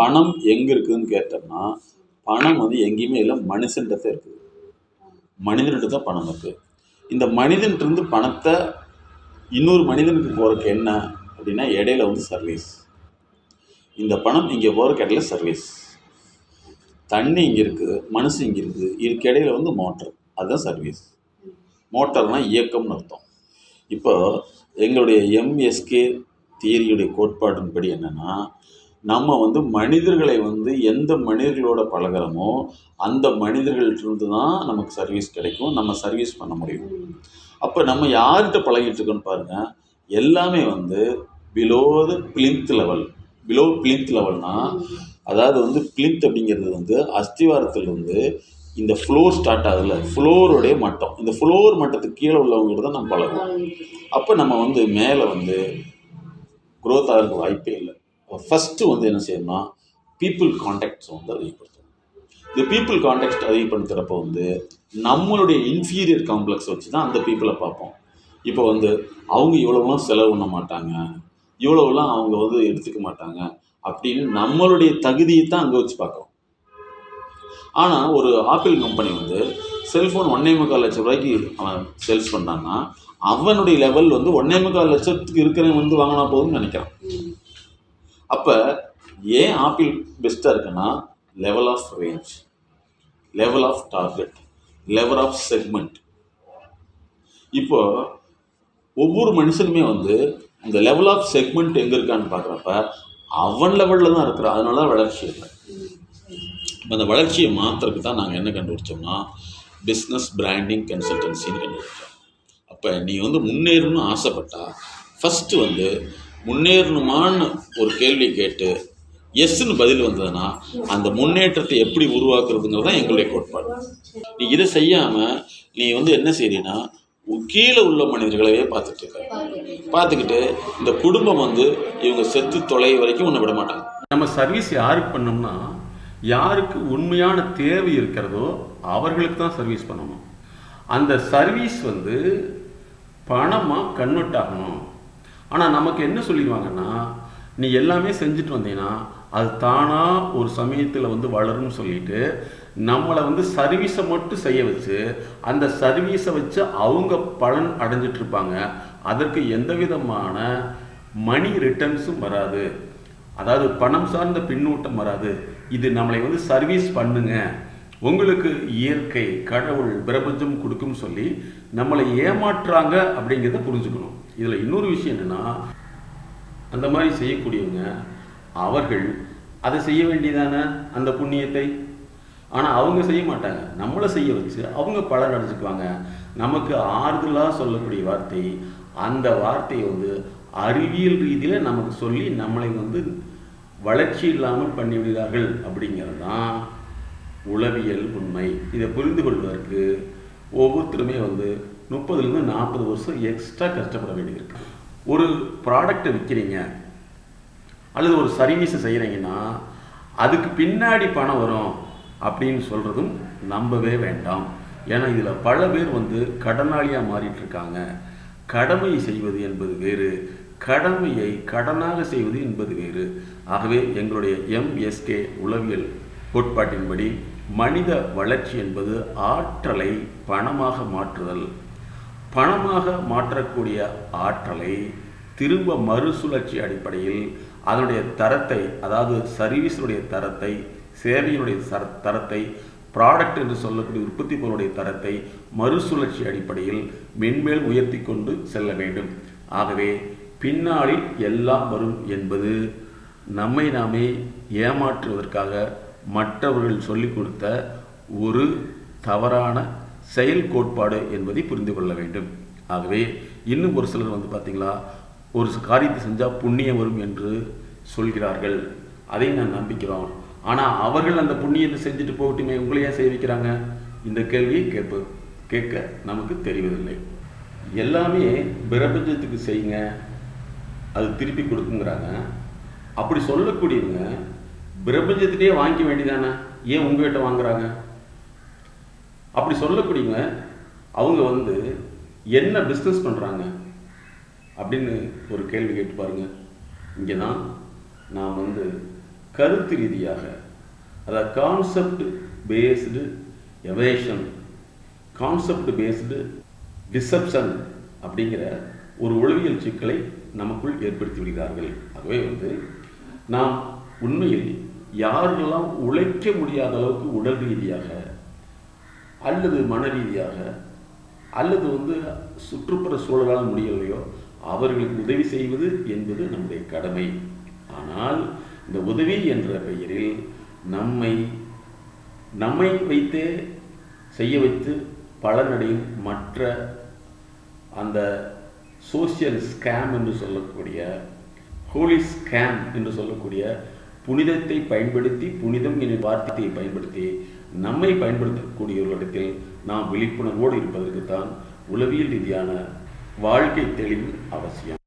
பணம் எங்கே இருக்குதுன்னு கேட்டோம்னா பணம் வந்து எங்கேயுமே இல்லை மனுஷன்கிட்ட தான் இருக்குது. மனிதன்கிட்ட தான் பணம் இருக்குது இந்த மனிதன்கிட்டருந்து பணத்தை இன்னொரு மனிதனுக்கு போகிறதுக்கு என்ன அப்படின்னா இடையில வந்து சர்வீஸ் இந்த பணம் இங்கே போகிறக்கு இடையில சர்வீஸ் தண்ணி இங்கே இருக்குது மனசு இங்கே இருக்குது இதுக்கு இடையில வந்து மோட்டர் அதுதான் சர்வீஸ் மோட்டர்னால் இயக்கம்னு அர்த்தம். இப்போ எங்களுடைய எம்எஸ்கே தியரியுடைய கோட்பாட்டின்படி என்னென்னா நம்ம வந்து மனிதர்களை வந்து எந்த மனிதர்களோட பழகுறோமோ அந்த மனிதர்கள்ட்டிருந்து தான் நமக்கு சர்வீஸ் கிடைக்கும். நம்ம சர்வீஸ் பண்ண முடியும். அப்போ நம்ம யார்கிட்ட பழகிட்டு இருக்கோன்னு பாருங்கள் எல்லாமே வந்து below the plinth level below plinth லெவல்னா அதாவது வந்து பிளிந்த் அப்படிங்கிறது வந்து அஸ்திவாரத்திலிருந்து இந்த ஃப்ளோர் ஸ்டார்ட் ஆகுதுல்ல ஃப்ளோருடைய மட்டம். இந்த ஃப்ளோர் மட்டத்துக்கு கீழே உள்ளவங்க தான் நம்ம பழகுவோம். அப்போ நம்ம வந்து மேலே வந்து க்ரோத் ஆகிறதுக்கு வாய்ப்பே இல்லை. ஃபஸ்ட்டு வந்து என்ன செய்யணும்னா பீப்புள் கான்டாக்ட்ஸ் வந்து அதிகப்படுத்தணும். இந்த பீப்புள் கான்டாக்ட் அதிகப்படுத்துகிறப்ப வந்து நம்மளுடைய இன்ஃபீரியர் காம்ப்ளெக்ஸ் வச்சு தான் அந்த பீப்புளை பார்ப்போம். இப்போ வந்து அவங்க இவ்வளோலாம் செலவு பண்ண மாட்டாங்க இவ்வளோலாம் அவங்க வந்து எடுத்துக்க மாட்டாங்க அப்படின்னு நம்மளுடைய தகுதியை தான் அங்கே வச்சு பார்க்குறோம். ஆனால் ஒரு ஆப்பிள் கம்பெனி வந்து செல்ஃபோன் ஒன்றே முக்கால் லட்சம் ரூபாய்க்கு அவன் சேல்ஸ் பண்ணான்னா அவனுடைய லெவல் வந்து ஒன்றே முக்கால் லட்சத்துக்கு இருக்கிறவன் வந்து வாங்கினா போதும்னு நினைக்கிறான். அப்போ ஏன் ஆப்பிள் பெஸ்ட்டாக இருக்குன்னா level of range level of target level of segment இப்போ ஒவ்வொரு மனுஷனுமே வந்து இந்த லெவல் ஆஃப் செக்மெண்ட் எங்கே இருக்கான்னு பார்க்குறப்ப அவன் லெவலில் தான் இருக்கிறான். அதனால தான் வளர்ச்சி இல்லை. இப்போ அந்த வளர்ச்சியை மாற்றுறதுக்கு தான் நாங்கள் என்ன கண்டுபிடிச்சோம்னா பிஸ்னஸ் பிராண்டிங் கன்சல்டன்சின்னு கண்டுபிடிச்சோம். அப்போ நீ வந்து முன்னேறணும்னு ஆசைப்பட்டா ஃபஸ்ட்டு வந்து முன்னேறணுமான்னு ஒரு கேள்வி கேட்டு எஸ்ன்னு பதில் வந்ததுன்னா அந்த முன்னேற்றத்தை எப்படி உருவாக்குறதுங்கிறது தான் எங்களுடைய கோட்பாடு. நீ இதை செய்யாமல் நீ வந்து என்ன செய்றீன்னா கீழே உள்ள மனிதர்களையே பார்த்துட்டு இருக்க. பார்த்துக்கிட்டு இந்த குடும்பம் வந்து இவங்க செத்து தொலை வரைக்கும் ஒன்று விட மாட்டாங்க. நம்ம சர்வீஸ் யாருக்கு பண்ணோம்னா யாருக்கு உண்மையான தேவை இருக்கிறதோ அவர்களுக்கு தான் சர்வீஸ் பண்ணணும். அந்த சர்வீஸ் வந்து பணமாக கன்வெர்ட் ஆகணும். ஆனால் நமக்கு என்ன சொல்லிடுவாங்கன்னா நீ எல்லாமே செஞ்சுட்டு வந்தீங்கன்னா அது தானாக ஒரு சமயத்தில் வந்து வளரும்னு சொல்லிட்டு நம்மளை வந்து சர்வீஸை மட்டும் செய்ய வச்சு அந்த சர்வீஸை வச்சு அவங்க பலன் அடைஞ்சிட்டு இருப்பாங்க அதற்கு எந்த விதமான மணி ரிட்டர்ன்ஸும் வராது. அதாவது பணம் சார்ந்த பின்னூட்டம் வராது. இது நம்மளை வந்து சர்வீஸ் பண்ணுங்க. உங்களுக்கு இயற்கை கடவுள் பிரபஞ்சம் கொடுக்கும் சொல்லி நம்மளை ஏமாற்றுறாங்க அப்படிங்கிறத புரிஞ்சுக்கணும். இதில் இன்னொரு விஷயம் என்னன்னா அந்த மாதிரி செய்யக்கூடியவங்க அவர்கள் அதை செய்ய வேண்டியதானே அந்த புண்ணியத்தை ஆனால் அவங்க செய்ய மாட்டாங்க. நம்மளை செய்ய வச்சு அவங்க பலன் அடைஞ்சுக்குவாங்க. நமக்கு ஆறுதலாக சொல்லக்கூடிய வார்த்தை அந்த வார்த்தையை வந்து அறிவியல் ரீதியில் நமக்கு சொல்லி நம்மளை வந்து வளர்ச்சி இல்லாமல் பண்ணிவிடுகிறார்கள் அப்படிங்கிறது தான் உளவியல் உண்மை. இதை புரிந்து கொள்வதற்கு ஒவ்வொருத்தருமே வந்து முப்பதுலேருந்து நாற்பது வருஷம் எக்ஸ்ட்ரா கஷ்டப்பட வேண்டியிருக்கு. ஒரு ப்ராடக்டை விற்கிறீங்க அல்லது ஒரு சர்வீஸை செய்கிறீங்கன்னா அதுக்கு பின்னாடி பணம் வரும் அப்படின்னு சொல்கிறதும் நம்பவே வேண்டாம். ஏன்னா இதில் பல பேர் வந்து கடனாளியாக மாறிட்டு இருக்காங்க கடமை செய்வது என்பது வேறு. கடமையை கடனாக செய்வது என்பது வேறு. ஆகவே எங்களுடைய எம்எஸ்கே உளவியல் கோட்பாட்டின்படி மனித வளர்ச்சி என்பது ஆற்றலை பணமாக மாற்றுதல். பணமாக மாற்றக்கூடிய ஆற்றலை திரும்ப மறுசுழற்சி அடிப்படையில் அதனுடைய தரத்தை அதாவது சர்வீஸுடைய தரத்தை சேவையினுடைய சர தரத்தை ப்ராடக்ட் என்று சொல்லக்கூடிய உற்பத்தி பொருளுடைய தரத்தை மறுசுழற்சி அடிப்படையில் மென்மேல் உயர்த்தி கொண்டு செல்ல வேண்டும். ஆகவே பின்னாளில் எல்லாம் வரும் என்பது நம்மை நாமே ஏமாற்றுவதற்காக மற்றவர்கள் சொல்லிக் கொடுத்த ஒரு தவறான செயல் கோட்பாடு என்பதை புரிந்து கொள்ள வேண்டும். ஆகவே இன்னும் ஒரு சிலர் வந்து பார்த்தீங்களா ஒரு காரியத்தை செஞ்சால் புண்ணியம் வரும் என்று சொல்கிறார்கள். அதை நான் நம்பிக்கிறோம். ஆனால் அவர்கள் அந்த புண்ணியத்தை செஞ்சுட்டு போகட்டுமே உங்களை ஏன் செய்ய வைக்கிறாங்க இந்த கேள்வியை கேட்பு கேட்க நமக்கு தெரிவதில்லை. எல்லாமே பிரபஞ்சத்துக்கு செய்யுங்க அது திருப்பி கொடுக்குங்கிறாங்க. அப்படி சொல்லக்கூடியவங்க பிரபஞ்சத்திலேயே வாங்கிக்க வேண்டியதானே? ஏன் உங்ககிட்ட வாங்குறாங்க? அப்படி சொல்லக்கூடியவங்க அவங்க வந்து என்ன பிஸ்னஸ் பண்ணுறாங்க அப்படின்னு ஒரு கேள்வி கேட்டு பாருங்க. இங்கே தான் நாம் வந்து கருத்து ரீதியாக அதாவது concept based evasion concept based deception அப்படிங்கிற ஒரு ஒளிவியல் சிக்கலை நமக்குள் ஏற்படுத்தி விடுகிறார்கள். ஆகவே வந்து நாம் உண்மையில் யாரெல்லாம் உழைக்க முடியாத அளவுக்கு உடல் ரீதியாக அல்லது மன ரீதியாக அல்லது வந்து சுற்றுப்புற சூழலால் முடியலையோ அவர்களுக்கு உதவி செய்வது என்பது நம்முடைய கடமை. ஆனால் இந்த உதவி என்ற பெயரில் நம்மை நம்மை வைத்தே செய்ய வைத்து பலனடையும் மற்ற அந்த சோசியல் ஸ்கேம் என்று சொல்லக்கூடிய ஹோலி ஸ்கேம் என்று சொல்லக்கூடிய புனிதத்தை பயன்படுத்தி புனிதம் என்ற வார்த்தையை பயன்படுத்தி நம்மை பயன்படுத்தக்கூடியவர்களிடத்தில் நாம் விழிப்புணர்வோடு இருப்பதற்கு தான் உளவியல் ரீதியான வாழ்க்கை தெளிவு அவசியம்.